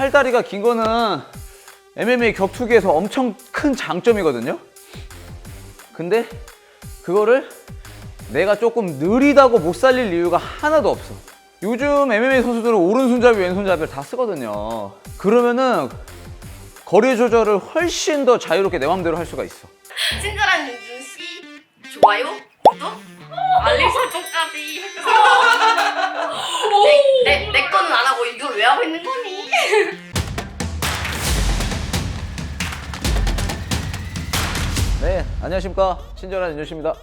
팔다리가 긴 거는 MMA 격투기에서 엄청 큰 장점이거든요. 근데 그거를 내가 조금 느리다고 못 살릴 이유가 하나도 없어. 요즘 MMA 선수들은 오른손잡이, 왼손잡이를 다 쓰거든요. 그러면은 거리 조절을 훨씬 더 자유롭게 내 맘대로 할 수가 있어. 친절한 윤준 씨 좋아요 구독 알림 설정까지 해주세요. 내내 내 거는 안 하고 이걸 왜 하고 있는 거니? 네, 안녕하십니까. 친절한 윤조씨입니다.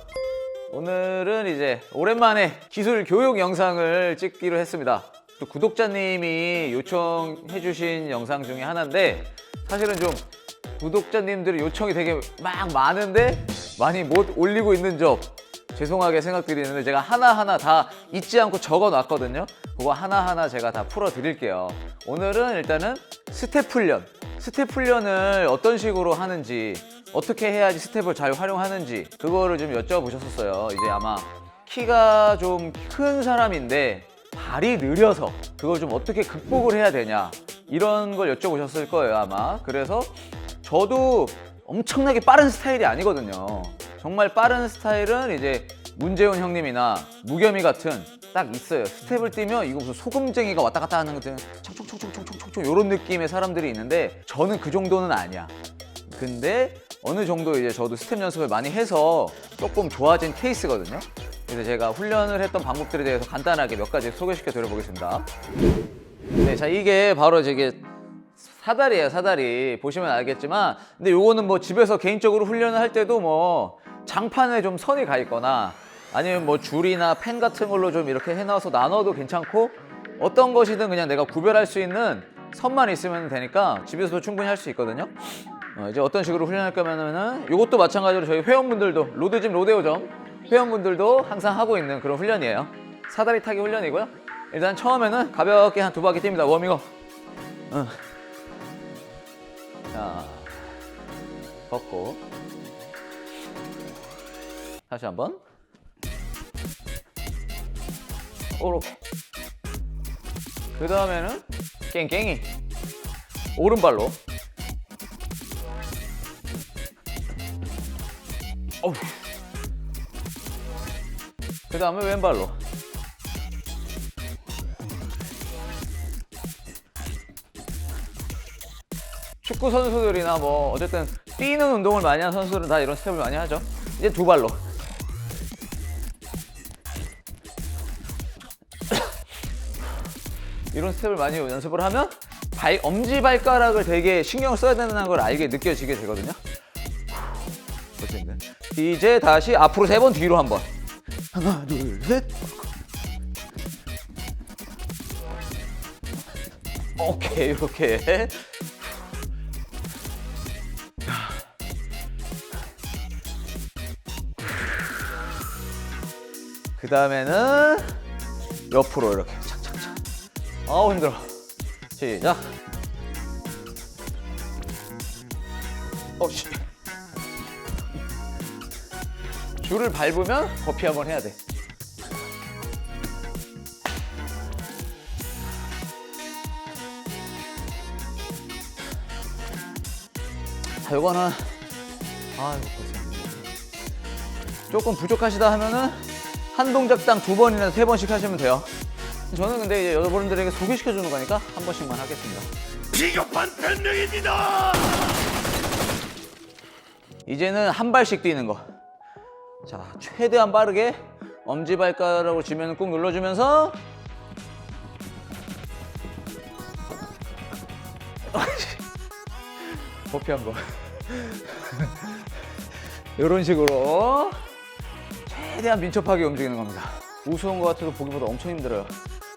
오늘은 이제 오랜만에 기술 교육 영상을 찍기로 했습니다. 또 구독자님이 요청해주신 영상 중에 하나인데, 사실은 좀 구독자님들의 요청이 되게 막 많은데, 많이 못 올리고 있는 점, 죄송하게 생각드리는데, 제가 하나하나 다 잊지 않고 적어 놨거든요. 그거 하나하나 제가 다 풀어 드릴게요. 오늘은 일단은 스텝 훈련, 스텝 훈련을 어떤 식으로 하는지, 어떻게 해야지 스텝을 잘 활용하는지 그거를 좀 여쭤보셨었어요. 이제 아마 키가 좀 큰 사람인데 발이 느려서 그걸 좀 어떻게 극복을 해야 되냐 이런 걸 여쭤보셨을 거예요 아마. 그래서 저도 엄청나게 빠른 스타일이 아니거든요. 정말 빠른 스타일은 이제 문재훈 형님이나 무겸이 같은 딱 있어요. 스텝을 뛰면 이거 무슨 소금쟁이가 왔다 갔다 하는 것같 총총총총총총총 이런 느낌의 사람들이 있는데 저는 그 정도는 아니야. 근데 어느 정도 이제 저도 스텝 연습을 많이 해서 조금 좋아진 케이스거든요. 그래서 제가 훈련을 했던 방법들에 대해서 간단하게 몇 가지 소개시켜 드려보겠습니다. 네, 자 이게 바로 저게 사다리예요, 사다리. 보시면 알겠지만, 근데 요거는 뭐 집에서 개인적으로 훈련을 할 때도 뭐 장판에 좀 선이 가 있거나 아니면 뭐 줄이나 펜 같은 걸로 좀 이렇게 해놔서 나눠도 괜찮고 어떤 것이든 그냥 내가 구별할 수 있는 선만 있으면 되니까 집에서도 충분히 할 수 있거든요. 어, 이제 어떤 식으로 훈련할 거면은 이것도 마찬가지로 저희 회원분들도 로드짐 로데오점 회원분들도 항상 하고 있는 그런 훈련이에요. 사다리 타기 훈련이고요. 일단 처음에는 가볍게 한 두 바퀴 뜁니다. 워밍업. 어. 자, 걷고 다시 한번. 오렇게. 그 다음에는 깽깽이 오른발로. 그 다음에 왼발로. 축구 선수들이나 뭐 어쨌든 뛰는 운동을 많이 하는 선수들은 다 이런 스텝을 많이 하죠. 이제 두 발로. 이런 스텝을 많이 연습을 하면 발, 엄지 발가락을 되게 신경을 써야 된다는 걸 알게 느껴지게 되거든요. 어쨌든 이제 다시 앞으로 세 번 뒤로 한 번. 하나, 둘, 셋. 오케이, 이렇게. 그 다음에는 옆으로 이렇게. 아우 힘들어. 시작. 어씨. 줄을 밟으면 버피 한번 해야 돼. 자, 요거는 아이고. 조금 부족하시다 하면은 한 동작당 두 번이나 세 번씩 하시면 돼요. 저는 근데 이제 여러분들에게 소개시켜 주는 거니까 한 번씩만 하겠습니다. 비겁한 변명입니다. 이제는 한 발씩 뛰는 거. 자, 최대한 빠르게 엄지발가락으로 지면을 꾹 눌러주면서 버피 한 번. 이런 식으로 최대한 민첩하게 움직이는 겁니다. 우스운 것 같아도 보기보다 엄청 힘들어요.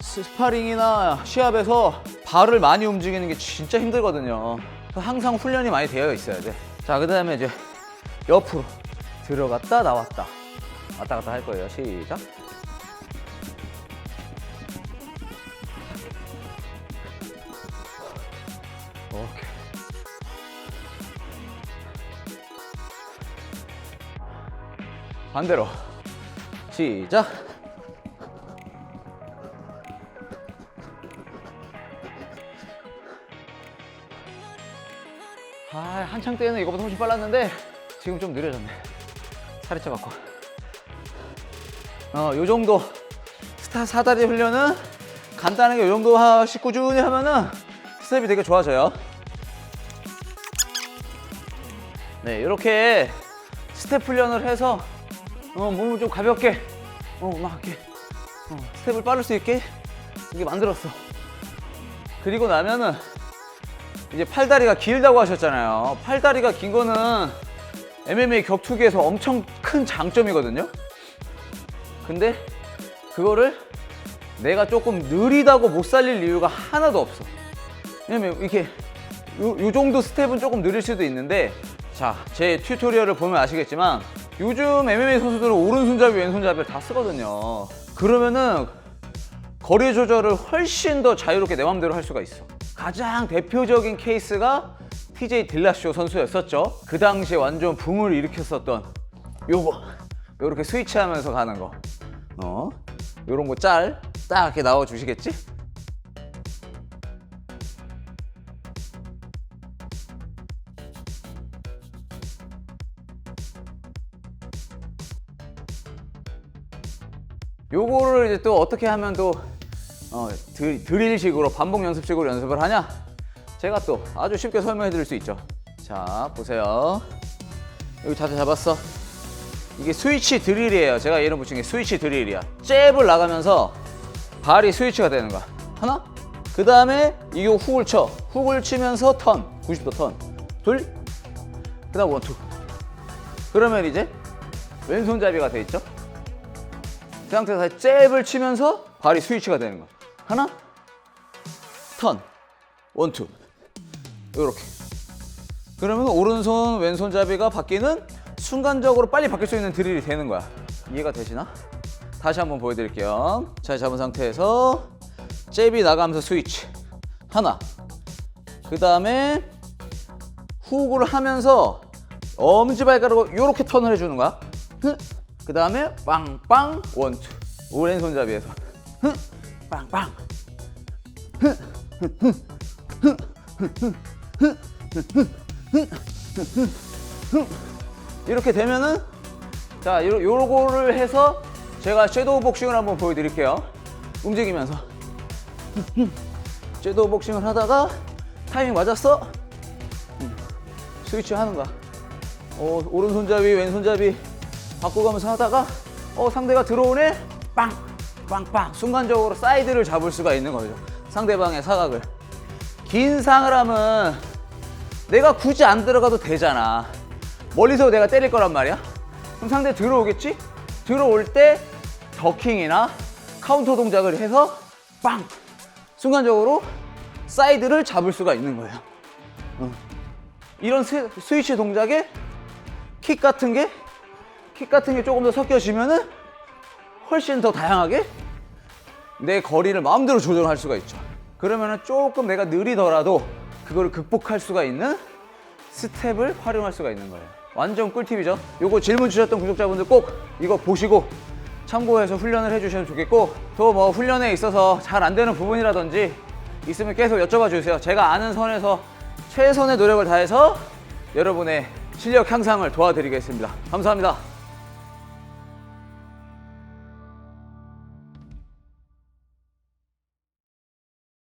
스파링이나 시합에서 발을 많이 움직이는 게 진짜 힘들거든요. 항상 훈련이 많이 되어 있어야 돼. 자, 그 다음에 이제 옆으로 들어갔다 나왔다 왔다 갔다 할 거예요. 시작. 오케이. 반대로 시작. 한창 때는 이거보다 훨씬 빨랐는데 지금 좀 느려졌네. 살이 쪄갖고. 어, 요 정도 스타 사다리 훈련은 간단하게 요 정도 하시 꾸준히 하면은 스텝이 되게 좋아져요. 네, 이렇게 스텝 훈련을 해서 어, 몸을 좀 가볍게 어, 막 이렇게 어, 스텝을 빠를 수 있게 이게 만들었어. 그리고 나면은 이제 팔다리가 길다고 하셨잖아요. 팔다리가 긴 거는 MMA 격투기에서 엄청 큰 장점이거든요. 근데 그거를 내가 조금 느리다고 못 살릴 이유가 하나도 없어. 왜냐면 이렇게 요, 요 정도 스텝은 조금 느릴 수도 있는데 자, 제 튜토리얼을 보면 아시겠지만 요즘 MMA 선수들은 오른손잡이, 왼손잡이를 다 쓰거든요. 그러면은 거리 조절을 훨씬 더 자유롭게 내 맘대로 할 수가 있어. 가장 대표적인 케이스가 TJ 딜라쇼 선수였었죠. 그 당시에 완전 붐을 일으켰었던 요거. 요렇게 스위치하면서 가는 거. 어? 요런 거 짤. 딱 이렇게 나와 주시겠지? 요거를 이제 또 어떻게 하면 또 어, 드, 드릴식으로 반복 연습식으로 연습을 하냐? 제가 또 아주 쉽게 설명해 드릴 수 있죠. 자, 보세요. 여기 자세 잡았어. 이게 스위치 드릴이에요. 제가 이름 붙인 게 스위치 드릴이야. 잽을 나가면서 발이 스위치가 되는 거야. 하나. 그 다음에 이게 훅을 쳐. 훅을 치면서 턴. 90도 턴. 둘. 그 다음 원투. 그러면 이제 왼손잡이가 돼 있죠. 그 상태에서 잽을 치면서 발이 스위치가 되는 거야. 하나, 턴, 원투. 이렇게. 그러면 오른손, 왼손잡이가 바뀌는 순간적으로 빨리 바뀔 수 있는 드릴이 되는 거야. 이해가 되시나? 다시 한번 보여드릴게요. 자, 잡은 상태에서 잽이 나가면서 스위치. 하나. 그 다음에 훅을 하면서 엄지발가락으로 이렇게 턴을 해주는 거야. 그 다음에 빵빵 원투 오른손잡이에서 흥, 빵빵. 이렇게 되면은 자 요, 요거를 해서 제가 섀도우 복싱을 한번 보여드릴게요. 움직이면서. 섀도우 복싱을 하다가 타이밍 맞았어? 스위치 하는 거야. 어, 오른손잡이 왼손잡이 바꿔가면서 하다가 어 상대가 들어오네? 빵 빵빵. 순간적으로 사이드를 잡을 수가 있는 거죠. 상대방의 사각을. 긴 하면 내가 굳이 안 들어가도 되잖아. 멀리서 내가 때릴 거란 말이야. 그럼 상대 들어오겠지? 들어올 때 더킹이나 카운터 동작을 해서 빵! 순간적으로 사이드를 잡을 수가 있는 거예요. 어. 이런 스, 스위치 동작에 킥 같은 게 킥 같은 게 조금 더 섞여지면은 훨씬 더 다양하게 내 거리를 마음대로 조절할 수가 있죠. 그러면은 조금 내가 느리더라도 그거를 극복할 수가 있는 스텝을 활용할 수가 있는 거예요. 완전 꿀팁이죠. 요거 질문 주셨던 구독자분들 꼭 이거 보시고 참고해서 훈련을 해주시면 좋겠고 또 뭐 훈련에 있어서 잘 안 되는 부분이라든지 있으면 계속 여쭤봐 주세요. 제가 아는 선에서 최선의 노력을 다해서 여러분의 실력 향상을 도와드리겠습니다. 감사합니다.